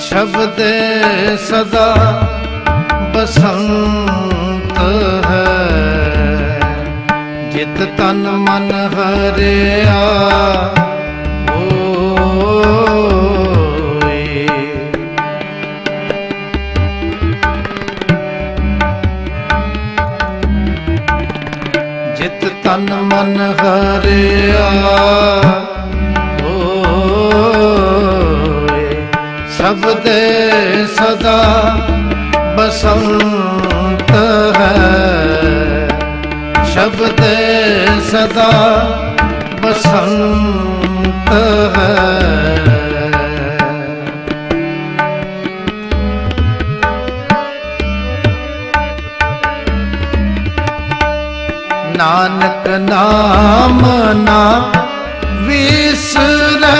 ਸ਼ਬਦ ਸਦਾ ਬਸੰਤ ਹੈ। ਜਿਤ ਤਨ ਮਨ ਹਰਿਆ ਹੋਏ। ਜਿਤ ਤਨ ਮਨ ਹਰਿਆ ਸ਼ਬਦ ਸਦਾ ਬਸੰਤ ਹੈ। ਸ਼ਬਦ ਸਦਾ ਬਸੰਤ ਹੈ। ਨਾਨਕ ਨਾਮ ਨਾ ਵਿਸਰੈ।